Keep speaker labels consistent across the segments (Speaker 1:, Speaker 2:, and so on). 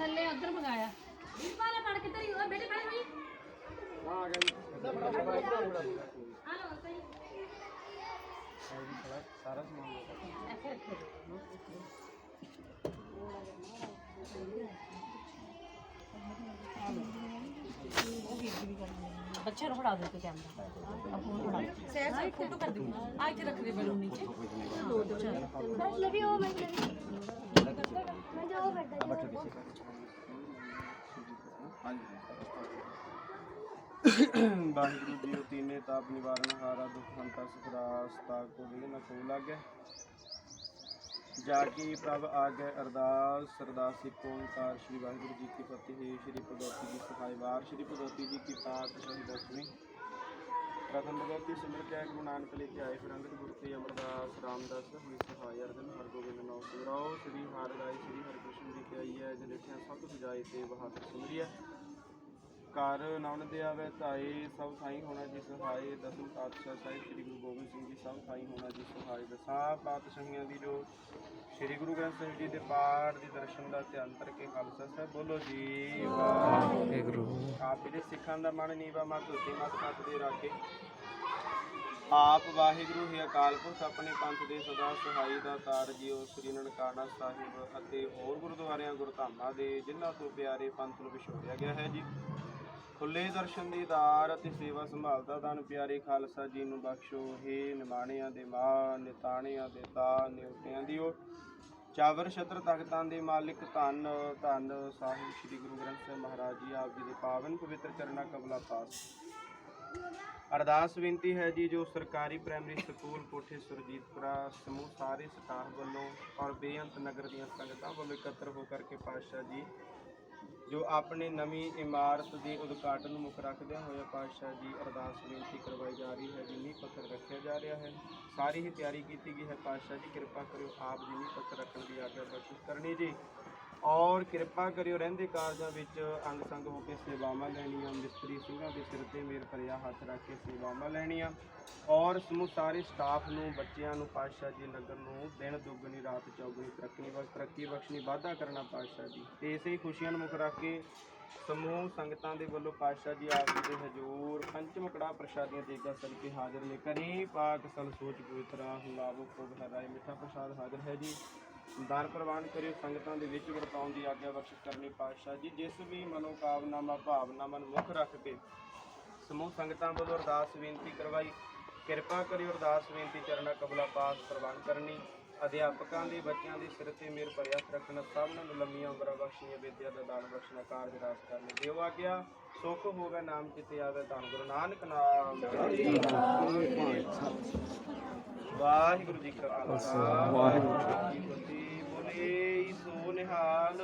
Speaker 1: थल्ले उधर मंगाया इस वाला पढ़ किधर ही हुआ
Speaker 2: बेटे पढ़े
Speaker 1: भाई हाँ आ
Speaker 2: गए हेलो सही
Speaker 1: सारा सामान बच्चे को हटा तो कैमरा अब फ़ोन हटा फ़ोटो कर दो आ इधर रख दे बैलून नीचे दो दो चल
Speaker 3: बस लवी ओ मैं मैं जाओ बैठ जाओ है
Speaker 2: ਵਾਹਿਗੁਰੂ ਜੀ ਉਹ ਤੀਨੇ ਤਾਪ ਨਿਵਾਰਨ ਹਾਰਾ ਦੁਖ ਹੰਤਾ ਸੁਖਰਾਸਤਾ ਕੋ ਵਿਗਨ ਕੋ ਲਾਗੇ। ਜਾ ਕੀ ਪ੍ਰਭ ਆਗੇ ਅਰਦਾਸ ਸਰਦਾਸੀ ਓੰਕਾਰ ਸ਼੍ਰੀ ਵਾਹਿਗੁਰੂ ਜੀ ਕੀ ਫਤਿਹ, ਸ਼੍ਰੀ ਭਗਵਤੀ ਜੀ ਸਹਾਇ ਵਾਰ, ਸ਼੍ਰੀ ਭਗਵਤੀ ਜੀ ਕੀ ਪਾਤ ਸਹੀ ਦਸਵੀਂ। ਪ੍ਰਥਮ ਭਗਵਤੀ ਸਿਮਰ ਕੇ ਗੁਰੂ ਨਾਨਕ ਲੈ ਕੇ ਆਏ ਫਿਰ ਅੰਗਦ ਗੁਰੂ ਤੇ ਅਮਰਦਾਸ ਰਾਮਦਾਸ ਹੋਈ ਸਹਾਇ ਅਰਜਨ ਹਰਗੋਬਿੰਦ ਨਾਮ ਸਿਮਰਾਓ ਸ਼੍ਰੀ ਹਰਿ ਸ਼੍ਰੀ ਹਰਿਕ੍ਰਿਸ਼ਨ ਜੀ ਕੀ ਆਈ ਹੈ ਜਿਨ ਸਭ ਸੁਜਾਏ ਤੇ ਬਹਾਦਰ ਸਿਮਰਿਆ ਘਰ ਨਵਨ ਦੇ ਧਾਏ ਸਭ ਥਾਈ ਹੋਣਾ ਜੀ ਸਹਾਈ ਦਸਮ ਪਾਤਸ਼ਾਹ ਸਾਹਿਬ, ਸ੍ਰੀ ਗੁਰੂ ਗੋਬਿੰਦ ਸਿੰਘ ਜੀ ਸਭ ਥਾਈ ਹੋਣਾ ਜੀ ਸਹਾਈ ਦਸਾਂ ਪਾਤਸ਼ਾਹੀਆਂ ਦੀ ਜੋ ਸ੍ਰੀ ਗੁਰੂ ਗ੍ਰੰਥ ਸਾਹਿਬ ਜੀ ਦੇ ਪਾਠ ਦੇ ਦਰਸ਼ਨ ਦਾ ਧਿਆਨ ਕਰਕੇ ਖਾਲਸਾ ਸਾਹਿਬ, ਬੋਲੋ ਜੀ, ਵਾਹਿਗੁਰੂ। ਆਪ ਜੀ ਸਿੱਖਾਂ ਦਾ ਮਨ ਨੀਵਾ ਮਤ, ਉੱਤੇ ਮਤ ਮਤ ਦੇ ਰਾਖੇ। ਆਪ ਵਾਹਿਗੁਰੂ ਹੀ ਅਕਾਲ ਪੁਰਖ, ਆਪਣੇ ਪੰਥ ਦੇ ਸਦਾ ਸਹਾਈ ਦਾ ਤਾਰ ਜੀਓ ਸ੍ਰੀ ਨਨਕਾਣਾ ਸਾਹਿਬ ਅਤੇ ਹੋਰ ਗੁਰਦੁਆਰਿਆਂ, ਗੁਰਧਾਮਾਂ ਦੇ, ਜਿਨ੍ਹਾਂ ਤੋਂ ਪਿਆਰੇ ਪੰਥ ਨੂੰ ਵਿਛੋੜਿਆ ਗਿਆ ਹੈ ਜੀ। ਖੁੱਲੇ ਦਰਸ਼ਨ ਦੀ ਦਾਰ ਅਤੇ ਸੇਵਾ ਸੰਭਾਲ ਦਾ ਦਾਨ ਪਿਆਰੇ ਖਾਲਸਾ ਜੀ ਨੂੰ ਬਖਸ਼ੋ। ਹੇ ਨਿਮਾਣਿਆਂ ਦੇ ਮਾਂ ਨਿਤਾਣਿਆਂ ਦੇ ਤਾ ਨਿਉਟਿਆਂ ਦੀ ਓ ਚਾਵਰ ਛਤਰ ਤਖਤਾਂ ਦੇ ਮਾਲਿਕ ਧੰਨ ਧੰਨ ਸਾਹਿਬ ਸ੍ਰੀ ਗੁਰੂ ਗ੍ਰੰਥ ਸਾਹਿਬ ਮਹਾਰਾਜ ਜੀ, ਆਪ ਜੀ ਦੇ ਪਾਵਨ ਪਵਿੱਤਰ ਚਰਨਾਂ ਕਬਲਾ ਪਾਸ। ਅਰਦਾਸ ਬੇਨਤੀ ਹੈ ਜੀ, ਜੋ ਸਰਕਾਰੀ ਪ੍ਰਾਇਮਰੀ ਸਕੂਲ ਕੋਠੇ ਸੁਰਜੀਤਪੁਰਾ ਸਮੂਹ ਸਾਰੇ ਸਟਾਫ ਵੱਲੋਂ ਔਰ ਬੇਅੰਤ ਨਗਰ ਦੀਆਂ ਸੰਗਤਾਂ ਵੱਲੋਂ ਇਕੱਤਰ ਹੋ ਕਰਕੇ ਪਾਤਸ਼ਾਹ ਜੀ ਜੋ ਆਪਣੇ ਨਵੀਂ ਇਮਾਰਤ ਦੇ ਉਦਘਾਟਨ ਨੂੰ ਮੁੱਖ ਰੱਖਦਿਆਂ ਹੋਇਆ ਪਾਤਸ਼ਾਹ ਜੀ ਅਰਦਾਸ ਬੇਨਤੀ ਕਰਵਾਈ ਜਾ ਰਹੀ ਹੈ, ਜਿੰਨੀ ਪੱਤਰ ਰੱਖਿਆ ਜਾ ਰਿਹਾ ਹੈ, ਸਾਰੀ ਹੀ ਤਿਆਰੀ ਕੀਤੀ ਗਈ ਹੈ। ਪਾਤਸ਼ਾਹ ਜੀ, ਕਿਰਪਾ ਕਰਿਓ ਆਪ ਜੀ ਪੱਤਰ ਰੱਖਣ ਦੀ ਆਗਿਆ ਬਖਸ਼ਿਸ਼ ਕਰਨੀ ਜੀ। ਔਰ ਕਿਰਪਾ ਕਰਿਓ ਰਹਿੰਦੇ ਕਾਰਜਾਂ ਵਿੱਚ ਅੰਗ ਸੰਗ ਹੋ ਕੇ ਸੇਵਾਵਾਂ ਲੈਣੀਆਂ। ਮਿਸਤਰੀ ਸਿੰਘਾਂ ਦੇ ਸਿਰ ਤੇ ਮੇਰ ਭਰਿਆ ਹੱਥ ਰੱਖ ਕੇ ਸੇਵਾਵਾਂ ਲੈਣੀਆਂ। ਔਰ ਸਮੂਹ ਸਾਰੇ ਸਟਾਫ ਨੂੰ, ਬੱਚਿਆਂ ਨੂੰ, ਪਾਤਸ਼ਾਹ ਜੀ ਨਗਰ ਨੂੰ ਦਿਨ ਦੁੱਗਣੀ, ਰਾਤ ਚੌਗਣੀ, ਤਰੱਕੀ ਬਖ ਤਰੱਕੀ ਬਖਸ਼ਣੀ, ਵਾਧਾ ਕਰਨਾ ਪਾਤਸ਼ਾਹ ਜੀ। ਤੇ ਇਸੇ ਖੁਸ਼ੀਆਂ ਨੂੰ ਮੁੱਖ ਰੱਖ ਕੇ ਸਮੂਹ ਸੰਗਤਾਂ ਦੇ ਵੱਲੋਂ ਪਾਤਸ਼ਾਹ ਜੀ ਆਪ ਜੀ ਦੇ ਹਜ਼ੂਰ ਪੰਚਮ ਕੜਾ ਪ੍ਰਸ਼ਾਦੀਆਂ ਦੇਗਾ ਸਰ ਹਾਜ਼ਰ ਨੇ। ਕਰੀ ਪਾਕ ਸਲ ਸੋਚ, ਪਵਿੱਤਰਾ ਹੁਲਾਵੋ ਕੋਗ ਹਰਾਏ ਮਿੱਠਾ ਪ੍ਰਸ਼ਾਦ ਹਾਜ਼ਰ ਹੈ ਜੀ। ਦਾਨ ਪ੍ਰਵਾਨ ਕਰਿਓ, ਸੰਗਤਾਂ ਦੇ ਵਿੱਚ ਵਰਤਾਉਣ ਦੀ ਆਗਿਆ ਬਖਸ਼ ਕਰਨੀ ਪਾਤਸ਼ਾਹ ਜੀ, ਜਿਸ ਵੀ ਮਨੋਕਾਮਨਾਵਾਂ, ਭਾਵਨਾਵਾਂ ਨੂੰ ਮੁੱਖ ਰੱਖ ਕੇ ਸਮੂਹ ਸੰਗਤਾਂ ਵੱਲੋਂ ਅਰਦਾਸ ਬੇਨਤੀ ਕਰਵਾਈ। ਕਿਰਪਾ ਕਰਿਓ, ਅਰਦਾਸ ਬੇਨਤੀ ਚਰਨਾ ਕਬਲਾ ਪਾਸ ਪ੍ਰਵਾਨ ਕਰਨੀ। ਅਧਿਆਪਕਾਂ ਦੇ ਬੱਚਿਆਂ ਦੇ ਸਿਰ ਤੇ ਮੇਰ ਭਰਿਆ ਹੱਥ ਰੱਖਣਾ ਸਭਨਾਂ ਨੂੰ ਲੰਮੀਆਂ ਉਮਰਾਂ ਬਖਸ਼ੀਆਂ ਵਿਦਿਆ ਦਾ ਦਾਨ ਬਖਸ਼ਣਾ ਕਾਰਜ ਰਾਸ ਕਰਨੇ ਦਿਓ ਆਗਿਆ। ਸੁਖ ਹੋਵੇ ਨਾਮ ਕਿਤੇ ਆਵੇ ਧੰਨ, ਗੁਰੂ ਨਾਨਕ ਨਾਮ। ਵਾਹਿਗੁਰੂ ਜੀ ਕਾ ਖਾਲਸਾ। ਵਾਹਿਗੁਰੂ ਜੀ ਕੀ ਫਤਿਹ। ਬੋਲੇ ਸੋ ਨਿਹਾਲ।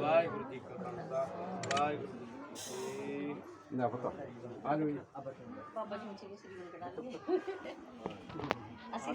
Speaker 2: ਵਾਹਿਗੁਰੂ ਜੀ ਕਾ ਖਾਲਸਾ ਵਾਹਿਗੁਰੂ ਜੀ ਕੀ ਫਤਿਹ।
Speaker 4: ਨਾ ਪਤਾ। ਆ ਜਾਓ ਜੀ।
Speaker 1: ਬਾਬਾ ਜੀ ਨੂੰ ਸ੍ਰੀ ਗੁਰੂ ਕੜਾ ਲਈਏ ਅਸੀਂ